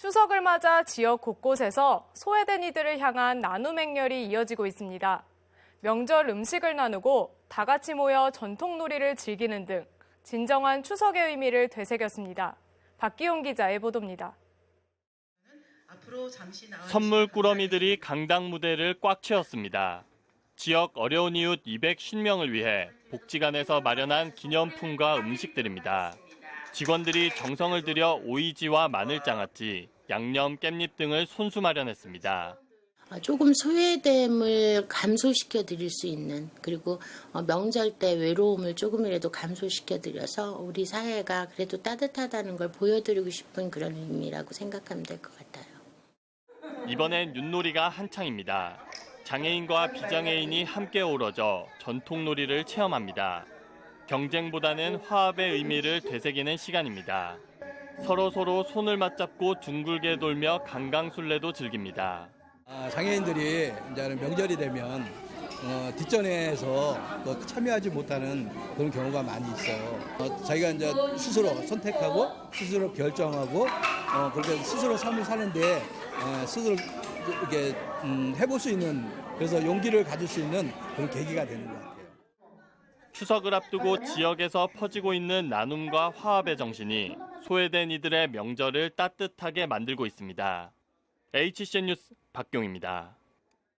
추석을 맞아 지역 곳곳에서 소외된 이들을 향한 나눔 행렬이 이어지고 있습니다. 명절 음식을 나누고 다 같이 모여 전통 놀이를 즐기는 등 진정한 추석의 의미를 되새겼습니다. 박기용 기자의 보도입니다. 선물 꾸러미들이 강당 무대를 꽉 채웠습니다. 지역 어려운 이웃 210명을 위해 복지관에서 마련한 기념품과 음식들입니다. 직원들이 정성을 들여 오이지와 마늘장아찌, 양념, 깻잎 등을 손수 마련했습니다. 어, 조금 소외됨을 감소시켜 드릴 수 있는 그리고 어, 명절 때 외로움을 조금이라도 감소시켜 드려서 우리 사회가 그래도 따뜻하다는 걸 보여드리고 싶은 그런 의미라고 생각하면 될 것 같아요. 이번엔 윷놀이가 한창입니다. 장애인과 비장애인이 함께 어우러져 전통놀이를 체험합니다. 경쟁보다는 화합의 의미를 되새기는 시간입니다. 서로 서로 손을 맞잡고 둥글게 돌며 강강술래도 즐깁니다. 아, 장애인들이 이제 명절이 되면 어, 뒷전에서 또 참여하지 못하는 그런 경우가 많이 있어요. 어, 자기가 이제 스스로 선택하고 스스로 결정하고 어, 그렇게 스스로 삶을 사는데 어, 스스로 이렇게 음, 해볼 수 있는 그래서 용기를 가질 수 있는 그런 계기가 되는 것 같아요. 추석을 앞두고 지역에서 퍼지고 있는 나눔과 화합의 정신이 소외된 이들의 명절을 따뜻하게 만들고 있습니다. HCN 뉴스 박경입니다.